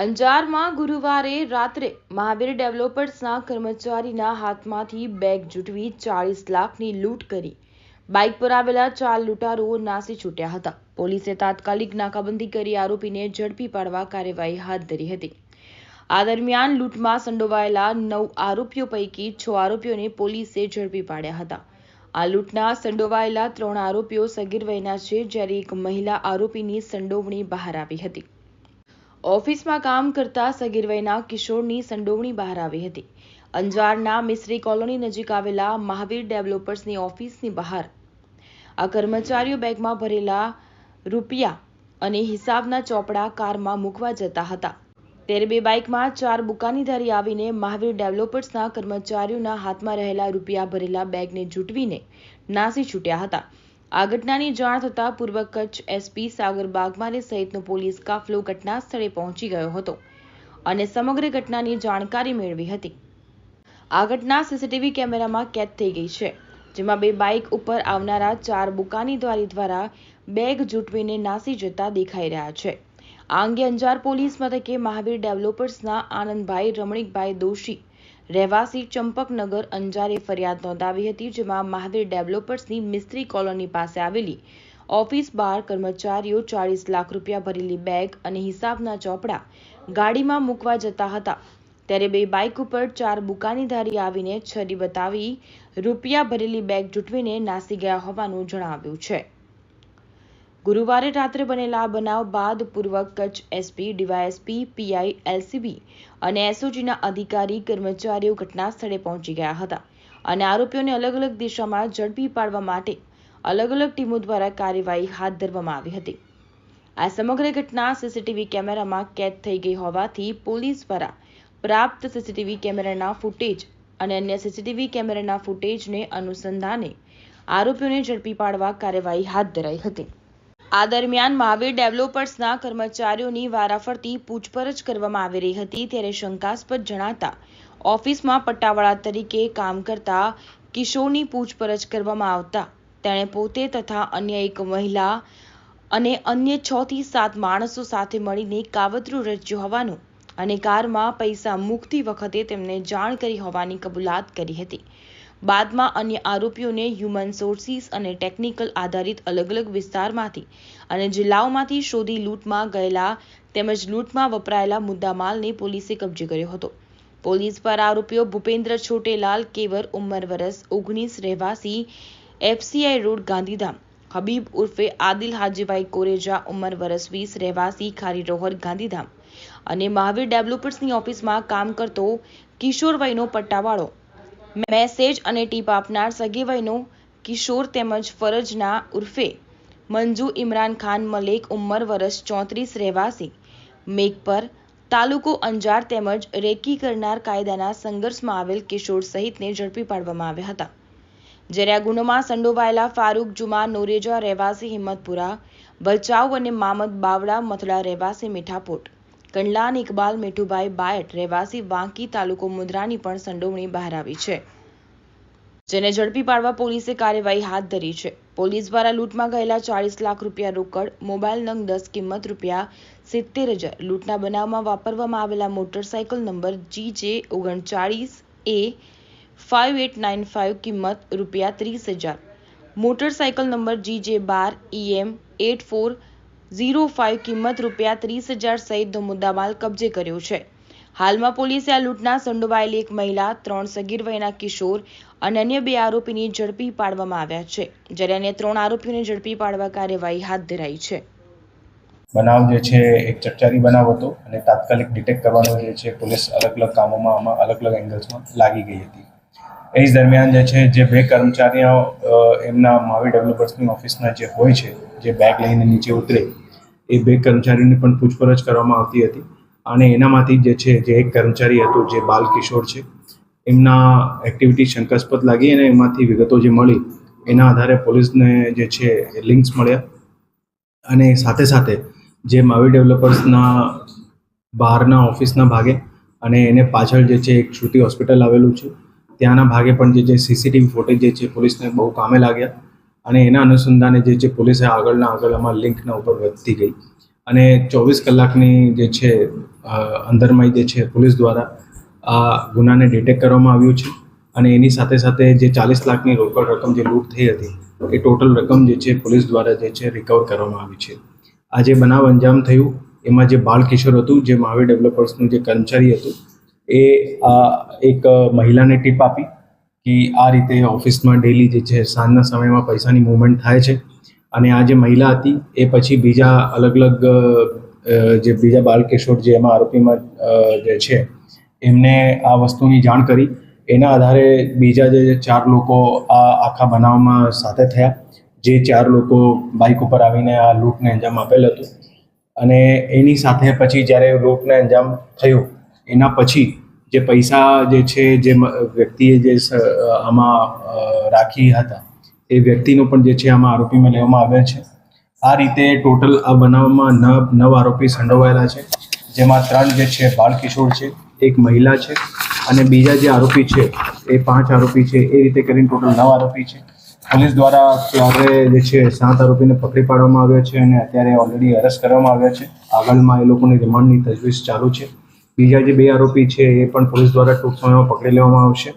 અંજારમાં ગુરુવારે રાત્રે મહાવીર ડેવલપર્સના કર્મચારીના હાથમાંથી બેગ જૂટવી ચાળીસ લાખની લૂંટ કરી. બાઇક પર આવેલા ચાર લૂંટારુઓ નાસી છૂટ્યા હતા. પોલીસે તાત્કાલિક નાકાબંધી કરી આરોપીને ઝડપી પાડવા કાર્યવાહી હાથ ધરી હતી. આ દરમિયાન લૂંટમાં સંડોવાયેલા નવ આરોપીઓ પૈકી છ આરોપીઓને પોલીસે ઝડપી પાડ્યા હતા. આ લૂંટના સંડોવાયેલા ત્રણ આરોપીઓ સગીર વયના છે, જ્યારે એક મહિલા આરોપીની સંડોવણી બહાર આવી હતી. ઓફિસમાં કામ કરતા સગીર વયના કિશોરની સંડોવણી બહાર આવી હતી. અંજારના મિસ્ત્રી કોલોની નજીક આવેલા મહાવીર ડેવલપર્સની ઓફિસની બહાર આ કર્મચારીઓ બેગમાં ભરેલા રૂપિયા અને હિસાબના ચોપડા કારમાં મૂકવા જતા હતા. ત્યારે બે બાઇકમાં ચાર બુકાનીધારી આવીને મહાવીર ડેવલપર્સના કર્મચારીઓના હાથમાં રહેલા રૂપિયા ભરેલા બેગને જૂટવીને નાસી છૂટ્યા હતા. આ ઘટનાની જાણ થતાં પૂર્વ કચ્છ એસપી સાગર બાગમારે સહિતનો પોલીસ કાફલો ઘટના સ્થળે પહોંચી ગયો હતો અને સમગ્ર ઘટનાની જાણકારી મેળવી હતી. આ ઘટના સીસીટીવી કેમેરામાં કેદ થઈ ગઈ છે, જેમાં બે બાઇક ઉપર આવનારા ચાર બુકાની દ્વારી દ્વારા બેગ જૂટવીને નાસી જતા દેખાઈ રહ્યા છે. આ અંગે અંજાર પોલીસ મથકે મહાવીર ડેવલપર્સના આનંદભાઈ રમણીકભાઈ દોશી રહેવાસી ચંપકનગર અંજારે ફરિયાદ નોંધાવી હતી, જેમાં મહાવીર ડેવલપર્સની મિસ્ત્રી કોલોની પાસે આવેલી ઓફિસ બાર કર્મચારીઓ ચાળીસ લાખ રૂપિયા ભરેલી બેગ અને હિસાબના ચોપડા ગાડીમાં મૂકવા જતા હતા. ત્યારે બે બાઇક ઉપર ચાર બુકાનીધારી આવીને છરી બતાવી રૂપિયા ભરેલી બેગ જૂટવીને નાસી ગયા હોવાનું જણાવ્યું છે. ગુરુવારે રાત્રે બનેલા આ બનાવ બાદ પૂર્વ Kutch SP, DYSP, PI, LCB અને એસઓજીના અધિકારી, કર્મચારીઓ ઘટના સ્થળે પહોંચી ગયા હતા અને આરોપીઓને અલગ અલગ દિશામાં ઝડપી પાડવા માટે અલગ અલગ ટીમો દ્વારા કાર્યવાહી હાથ ધરવામાં આવી હતી. આ સમગ્ર ઘટના સીસીટીવી કેમેરામાં કેદ થઈ ગઈ હોવાથી પોલીસ દ્વારા પ્રાપ્ત સીસીટીવી કેમેરાના ફૂટેજ અને અન્ય સીસીટીવી કેમેરાના ફૂટેજને અનુસંધાને આરોપીઓને ઝડપી પાડવા કાર્યવાહી હાથ ધરાઈ હતી. આ દરમિયાન મહાવીર ડેવલપર્સના કર્મચારીઓની વારાફરતી પૂછપરછ કરવામાં આવી રહી હતી ત્યારે શંકાસ્પદ જણાતા ઓફિસમાં પટ્ટાવાળા તરીકે કામ કરતા કિશોરની પૂછપરછ કરવામાં આવતા તેણે પોતે તથા અન્ય એક મહિલા અને અન્ય છ થી સાત માણસો સાથે મળીને કાવતરું રચ્યું હોવાનું અને કારમાં પૈસા મૂકતી વખતે તેમને જાણ કરી હોવાની કબૂલાત કરી હતી. બાદમાં અન્ય આરોપીઓને હ્યુમન સોર્સિસ અને ટેકનિકલ આધારિત અલગ અલગ વિસ્તારમાંથી અને જિલ્લાઓમાંથી શોધી લૂંટમાં ગયેલા તેમજ લૂંટમાં વપરાયેલા મુદ્દામાલને પોલીસે કબજે કર્યો હતો. પોલીસ પર આરોપીઓ ભૂપેન્દ્ર છોટેલાલ, કેવર ઉંમર વરસ, ઓગણીસ રહેવાસી, એફસીઆઈ રોડ, ગાંધીધામ. હબીબ ઉર્ફે આદિલ હાજીભાઈ કોરેજા ઉંમર વરસ વીસ રહેવાસી, ખારી રોહર, ગાંધીધામ. અને મહાવીર ડેવલપર્સની ઓફિસમાં કામ કરતો કિશોરભાઈનો પટ્ટાવાળો મેસેજ અને ટીપ આપનાર સગીવયનો કિશોર તેમજ ફરજના ઉર્ફે મંજુ ઇમરાન ખાન મલેક ઉંમર વર્ષ ચોત્રીસ રહેવાસી. મેઘપર તાલુકો અંજાર તેમજ રેકી કરનાર કાયદાના સંઘર્ષમાં આવેલ કિશોર સહિતને ઝડપી પાડવામાં આવ્યા હતા. જ્યારે આ ગુનોમાં સંડોવાયેલા ફારૂક જુમા નોરેજા રહેવાસી હિંમતપુરા ભચાઉ અને મામદ બાવડા મથડા રહેવાસી મીઠાપોટ કંડલાન ઇકબાલ મીઠુભાઈ બાયટ રહેવાસી વાંકી તાલુકો મુદ્રાની પણ સંડોવણી બહાર આવી છે. જેને ઝડપી પાડવા પોલીસે કાર્યવાહી હાથ ધરી છે. પોલીસ દ્વારા લૂંટમાં ગયેલા ચાળીસ લાખ રૂપિયા રોકડ, મોબાઈલ નંગ દસ કિંમત રૂપિયા, સિત્તેર હજાર લૂંટના બનાવમાં વાપરવામાં આવેલા motorcycle number G J ઓગણચાળીસ A five eight nine five કિંમત રૂપિયા ત્રીસ હજાર. મોટરસાયકલ નંબર જી જે બાર EM eight four zero five કિંમત રૂપિયા ત્રીસ હજાર સહિતનો મુદ્દામાલ કબજે કર્યો છે. હાલમાં પોલીસે આ લૂંટના સંડોવાયેલી એક મહિલા, ત્રણ સગીર વયના કિશોર અને અન્ય બે આરોપીની ઝડપી પાડવામાં આવ્યા છે, જ્યારે અન્ય ત્રણ આરોપીઓને ઝડપી પાડવા કાર્યવાહી હાથ ધરાઈ છે. બનાવ જે છે, એક ચર્ચારી બનાવ હતો અને તાત્કાલિક ડિટેક્ટ કરવાનો જે છે, પોલીસ અલગ અલગ કામોમાં આમાં અલગ અલગ એંગલ્સમાં લાગી ગઈ હતી. એ જ દરમિયાન જે છે, જે બે કર્મચારીઓ એમના માવી ડેવલપર્સની ઓફિસના જે હોય છે, જે બેગ લઈને નીચે ઉતરે એ બે કર્મચારીઓની પણ પૂછપરછ કરવામાં આવતી હતી. અને એનામાંથી જે છે, જે એક કર્મચારી હતો, જે બાલ કિશોર છે, એમના એક્ટિવિટી શંકાસ્પદ લાગી અને એમાંથી વિગતો જે મળી, એના આધારે પોલીસને જે છે લિંક્સ મળ્યા. અને સાથે સાથે જે માવી ડેવલપર્સના બહારના ઓફિસના ભાગે અને એને પાછળ જે છે, એક શ્રુતિ હોસ્પિટલ આવેલું છે, ત્યાંના ભાગે પણ જે છે સીસીટીવી ફૂટેજ જે છે, પોલીસને બહુ કામે લાગ્યા. અને એના અનુસંધાને જે છે પોલીસે આગળના આગળ આમાં લિંકના ઉપર વધતી ગઈ. અને ચોવીસ કલાકની જે છે અંદરમાં જે છે પોલીસ દ્વારા આ ગુનાને ડિટેક્ટ કરવામાં આવ્યું છે. અને એની સાથે સાથે જે ચાલીસ લાખની રોકડ રકમ જે લૂંટ થઈ હતી, એ ટોટલ રકમ જે છે પોલીસ દ્વારા જે છે રિકવર કરવામાં આવી છે. આ જે બનાવ અંજામ થયું, એમાં જે બાળ કિશોર હતું, જે મહાવીર ડેવલપર્સનું જે કર્મચારી હતું, એ આ એક મહિલાને ટીપ આપી કે આ રીતે ઓફિસમાં ડેલી જે છે, સાંજના સમયમાં પૈસાની મૂવમેન્ટ થાય છે. અને આ જે મહિલા હતી, એ પછી બીજા અલગ અલગ જે બીજા બાલકિશોર જે એમાં આરોપીમાં જે છે, એમને આ વસ્તુની જાણ કરી. એના આધારે બીજા જે ચાર લોકો આ આખા બનાવમાં સાથે થયા. જે ચાર લોકો બાઇક ઉપર આવીને આ લૂંટને અંજામ આપેલ હતું. અને એની સાથે પછી જ્યારે લૂંટને અંજામ થયું, એના પછી જે પૈસા જે છે, જે વ્યક્તિએ જે આમાં રાખી હતા, એ વ્યક્તિનો પણ જે છે, આમાં આરોપીમાં લેવામાં આવ્યા છે. આ રીતે ટોટલ આ બનાવમાં નવ નવ આરોપી સંડોવાયેલા છે. જેમાં ત્રણ જે છે, બાળકિશોર છે, એક મહિલા છે અને બીજા જે આરોપી છે, એ પાંચ આરોપી છે, એ રીતે કરીને ટોટલ નવ આરોપી છે. પોલીસ દ્વારા ત્યારે જે છે, સાત આરોપીને પકડી પાડવામાં આવ્યા છે અને અત્યારે ઓલરેડી અરેસ્ટ કરવામાં આવ્યા છે. આગળમાં એ લોકોની રિમાન્ડની તજવીજ ચાલુ છે. બીજા જે બે આરોપી છે એ પણ પોલીસ દ્વારા ટૂંક સમયમાં પકડી લેવામાં આવશે.